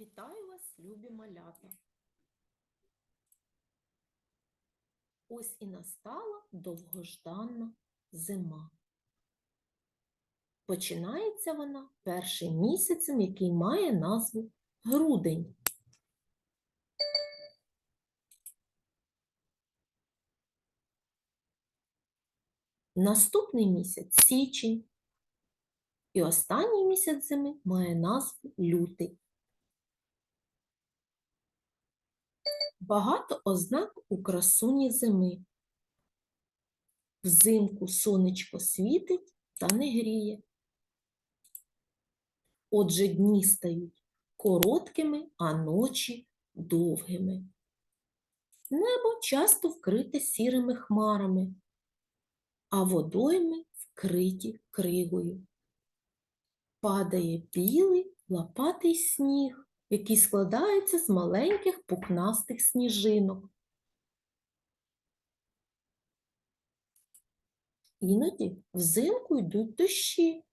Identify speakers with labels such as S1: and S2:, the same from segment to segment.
S1: Вітаю вас, любі малята! Ось і настала довгожданна зима. Починається вона першим місяцем, який має назву грудень. Наступний місяць січень. І останній місяць зими має назву лютий. Багато ознак у красуні зими. Взимку сонечко світить та не гріє. Отже, дні стають короткими, а ночі довгими. Небо часто вкрите сірими хмарами, а водойми вкриті кригою. Падає білий лопатий сніг, який складається з маленьких пухнастих сніжинок. Іноді взимку йдуть дощі.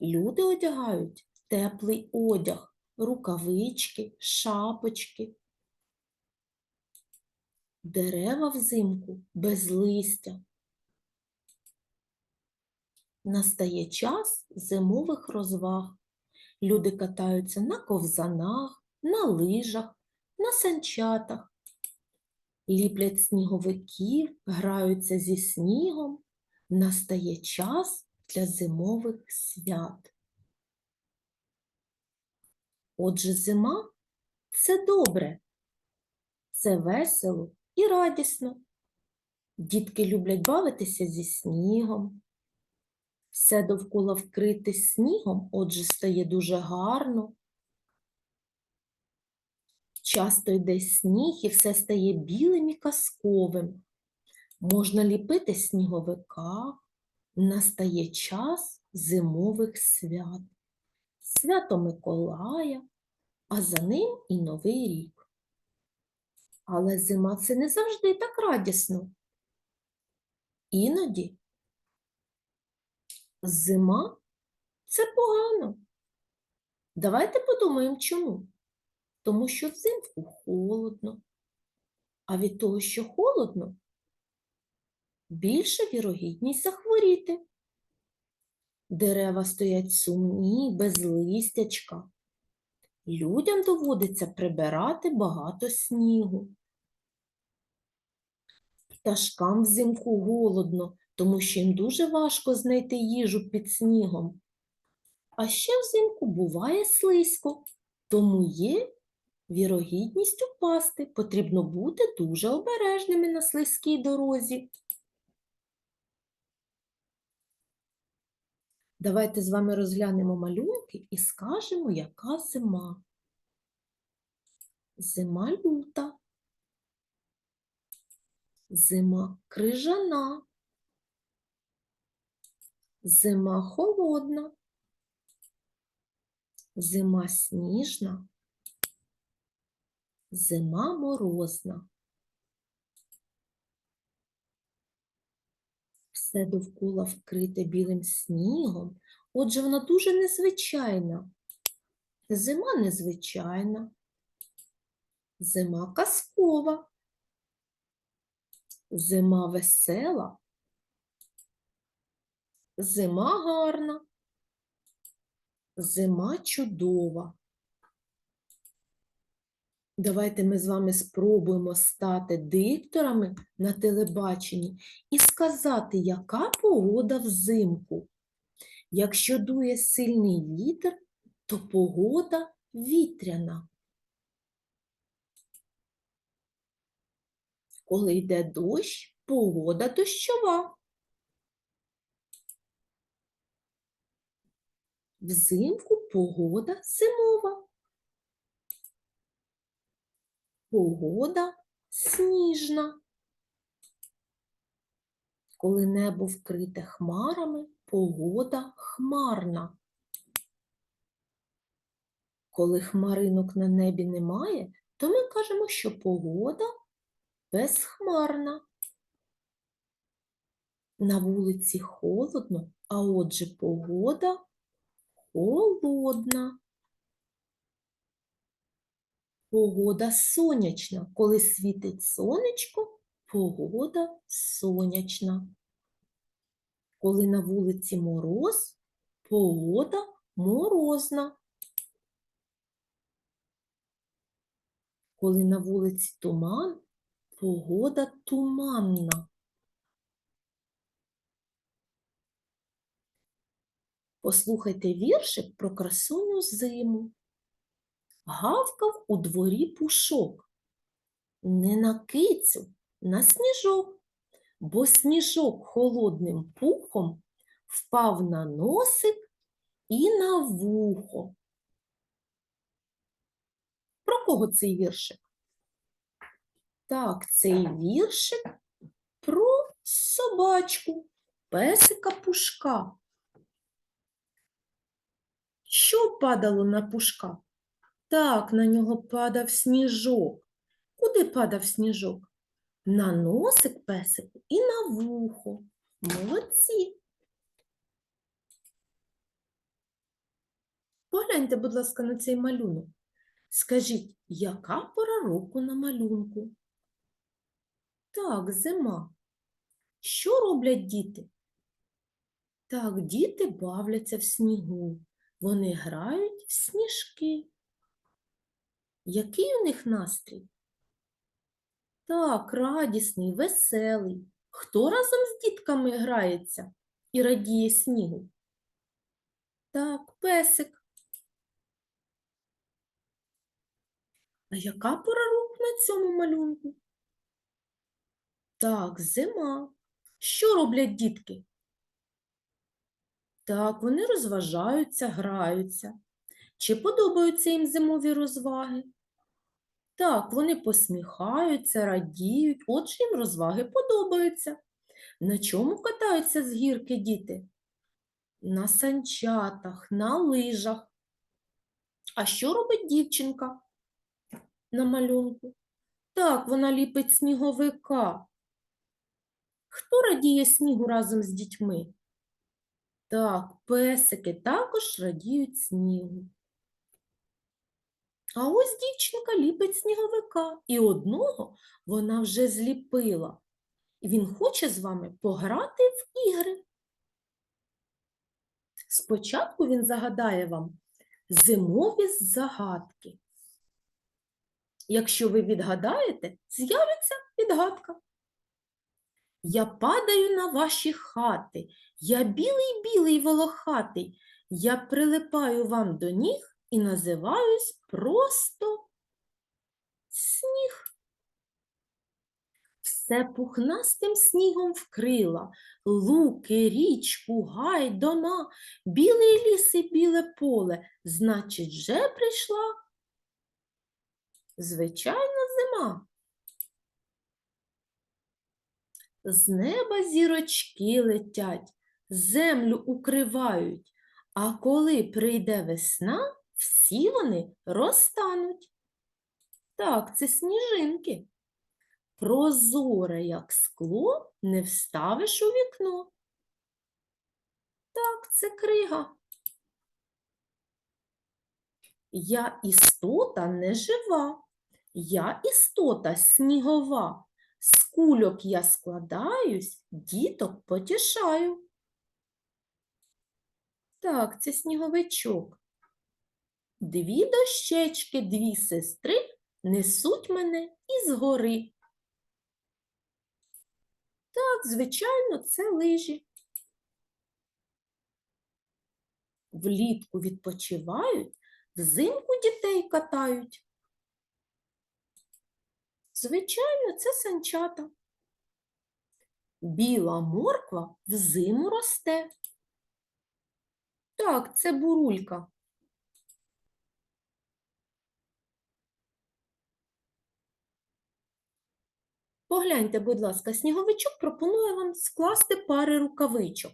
S1: Люди одягають теплий одяг, рукавички, шапочки. Дерева взимку без листя. Настає час зимових розваг. Люди катаються на ковзанах, на лижах, на санчатах, ліплять сніговиків, граються зі снігом. Настає час для зимових свят. Отже, зима це добре, це весело і радісно. Дітки люблять бавитися зі снігом. Все довкола вкрите снігом, отже, стає дуже гарно. Часто йде сніг і все стає білим і казковим. Можна ліпити сніговика, настає час зимових свят. Свято Миколая, а за ним і Новий рік. Але зима це не завжди так радісно. Іноді Зима це погано. Давайте подумаємо, чому. Тому що взимку холодно, а від того, що холодно, більша вірогідність захворіти. Дерева стоять сумні, без листячка. Людям доводиться прибирати багато снігу. Пташкам взимку голодно, тому що їм дуже важко знайти їжу під снігом. А ще взимку буває слизько, тому є вірогідність упасти. Потрібно бути дуже обережними на слизькій дорозі. Давайте з вами розглянемо малюнки і скажемо, яка зима. Зима люта. Зима крижана. Зима холодна, зима сніжна, зима морозна. Все довкола вкрите білим снігом, отже, вона дуже незвичайна. Зима незвичайна, зима казкова, зима весела, Зима гарна, зима чудова. Давайте ми з вами спробуємо стати дикторами на телебаченні і сказати, яка погода взимку. Якщо дує сильний вітер, то погода вітряна. Коли йде дощ, погода дощова. Взимку погода зимова. Погода сніжна. Коли небо вкрите хмарами, погода хмарна. Коли хмаринок на небі немає, то ми кажемо, що погода безхмарна. На вулиці холодно, а отже погода холодна. Погода сонячна. Коли світить сонечко, погода сонячна. Коли на вулиці мороз, погода морозна. Коли на вулиці туман, погода туманна. Послухайте віршик про красуню зиму. Гавкав у дворі пушок. Не на кицю, на сніжок, бо сніжок холодним пухом впав на носик і на вухо. Про кого цей віршик? Так, цей віршик про собачку, песика пушка. Що падало на пушка? Так, на нього падав сніжок. Куди падав сніжок? На носик песику і на вухо. Молодці. Погляньте, будь ласка, на цей малюнок. Скажіть, яка пора року на малюнку? Так, зима. Що роблять діти? Так, діти бавляться в снігу. Вони грають в сніжки. Який у них настрій? Так, радісний, веселий. Хто разом з дітками грається і радіє снігу? Так, песик. А яка пора року на цьому малюнку? Так, зима. Що роблять дітки? Так, вони розважаються, граються. Чи подобаються їм зимові розваги? Так, вони посміхаються, радіють, отже їм розваги подобаються. На чому катаються з гірки діти? На санчатах, на лижах. А що робить дівчинка на малюнку? Так, вона ліпить сніговика. Хто радіє снігу разом з дітьми? Так, песики також радіють снігу. А ось дівчинка ліпить сніговика, і одного вона вже зліпила. І він хоче з вами пограти в ігри. Спочатку він загадає вам зимові загадки. Якщо ви відгадаєте, з'явиться відгадка. Я падаю на ваші хати, я білий-білий волохатий, я прилипаю вам до ніг і називаюсь просто сніг. Все пухнастим снігом вкрила, луки, річку, гай, дома, білий ліс і біле поле, значить, вже прийшла звичайна зима. З неба зірочки летять, землю укривають, а коли прийде весна, всі вони розтануть. Так, це сніжинки. Прозоре, як скло, не вставиш у вікно. Так, це крига. Я істота не жива, я істота снігова. З кульок я складаюсь, діток потішаю. Так, це сніговичок. Дві дощечки, дві сестри несуть мене із гори. Так, звичайно, це лижі. Влітку відпочивають, взимку дітей катають. Звичайно, це санчата. Біла морква взиму росте. Так, це бурулька. Погляньте, будь ласка, сніговичок пропонує вам скласти пари рукавичок.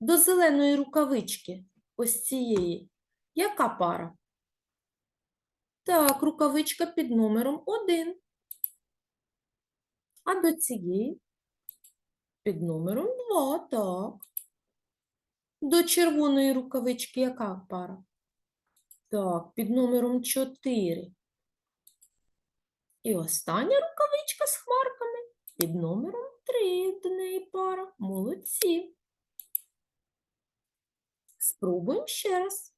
S1: До зеленої рукавички, ось цієї. Яка пара? Так, рукавичка під номером 1. А до цієї під номером 2, так. До червоної рукавички яка пара? Так, під номером 4. І остання рукавичка з хмарками під номером 3. До неї пара. Молодці. Спробуємо ще раз.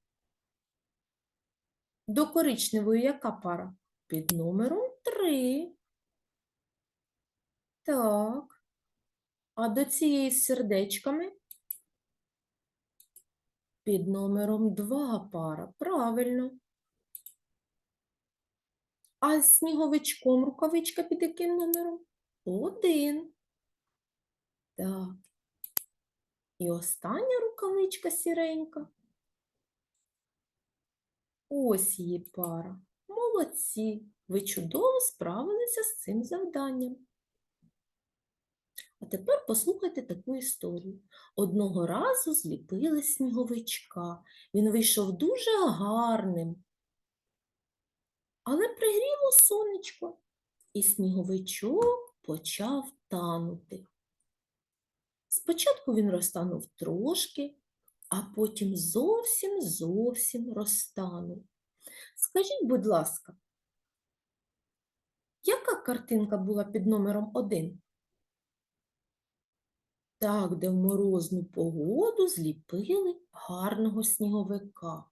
S1: До коричневої яка пара? Під номером 3. Так. А до цієї з сердечками? Під номером 2 пара. Правильно. А з сніговичком рукавичка під яким номером? Один. Так. І остання рукавичка сіренька. Ось її пара. Молодці. Ви чудово справилися з цим завданням. А тепер послухайте таку історію. Одного разу зліпили сніговичка. Він вийшов дуже гарним. Але пригріло сонечко, і сніговичок почав танути. Спочатку він розтанув трошки, а потім зовсім зовсім розтанув. Скажіть, будь ласка, яка картинка була під номером один? Так, де в морозну погоду зліпили гарного сніговика.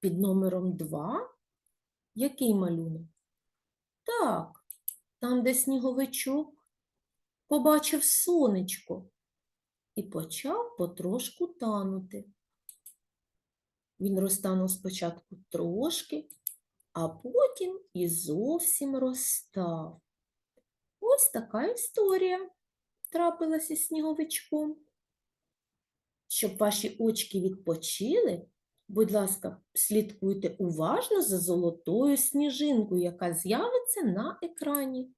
S1: Під номером 2 який малюнок? Так, там, де сніговичок побачив сонечко і почав потрошку танути. Він розтанув спочатку трошки, а потім і зовсім розстав. Ось така історія трапилася сніговичком. Щоб ваші очки відпочили, будь ласка, слідкуйте уважно за золотою сніжинкою, яка з'явиться на екрані.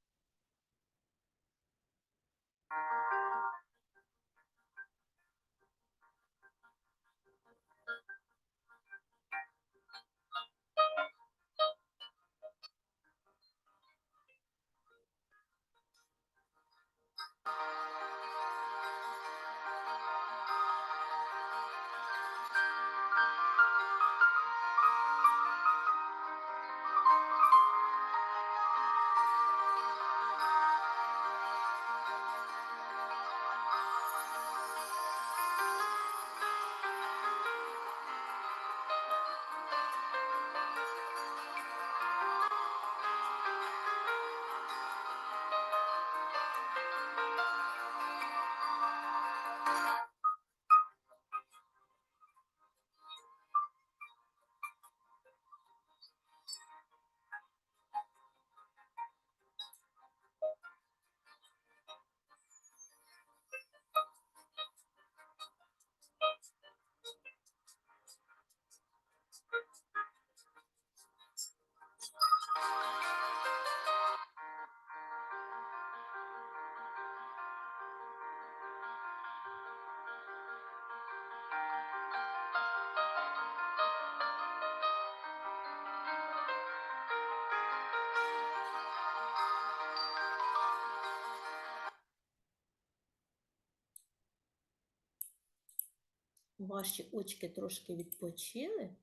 S1: Ваші очки трошки відпочили.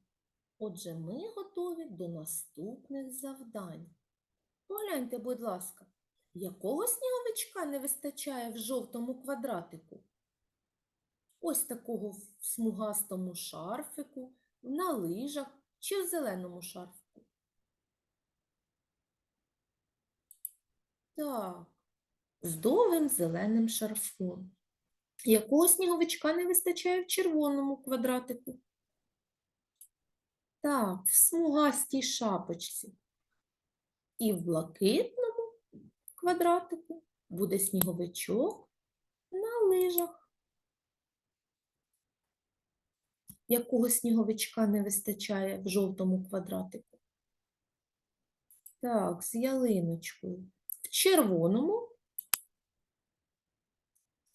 S1: Отже, ми готові до наступних завдань. Погляньте, будь ласка, якого сніговичка не вистачає в жовтому квадратику? Ось такого в смугастому шарфику, на лижах чи в зеленому шарфику. Так, з довгим зеленим шарфом. Якого сніговичка не вистачає в червоному квадратику? Так, в смугастій шапочці. І в блакитному квадратику буде сніговичок на лижах. Якого сніговичка не вистачає в жовтому квадратику? Так, з ялиночкою. В червоному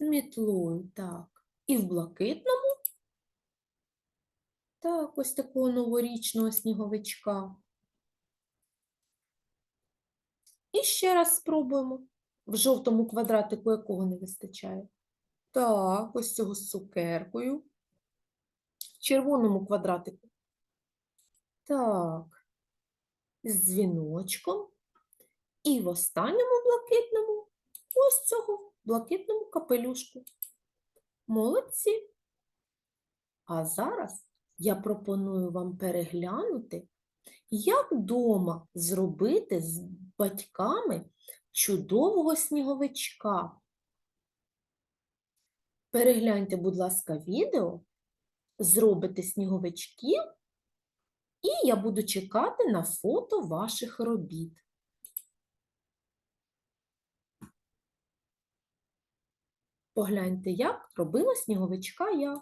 S1: мітлою, так. І в блакитному так, ось такого новорічного сніговичка. І ще раз спробуємо. В жовтому квадратику якого не вистачає. Так, ось цього з цукеркою. В червоному квадратику. Так, з дзвіночком. І в останньому блакитному ось цього блакитному капелюшку. Молодці. А зараз я пропоную вам переглянути, як вдома зробити з батьками чудового сніговичка. Перегляньте, будь ласка, відео, зробите сніговичків, і я буду чекати на фото ваших робіт. Погляньте, як робила сніговичка я.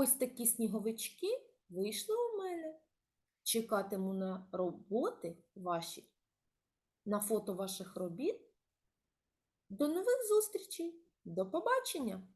S1: Ось такі сніговички вийшли у мене. Чекатиму на роботи ваші, на фото ваших робіт. До нових зустрічей. До побачення!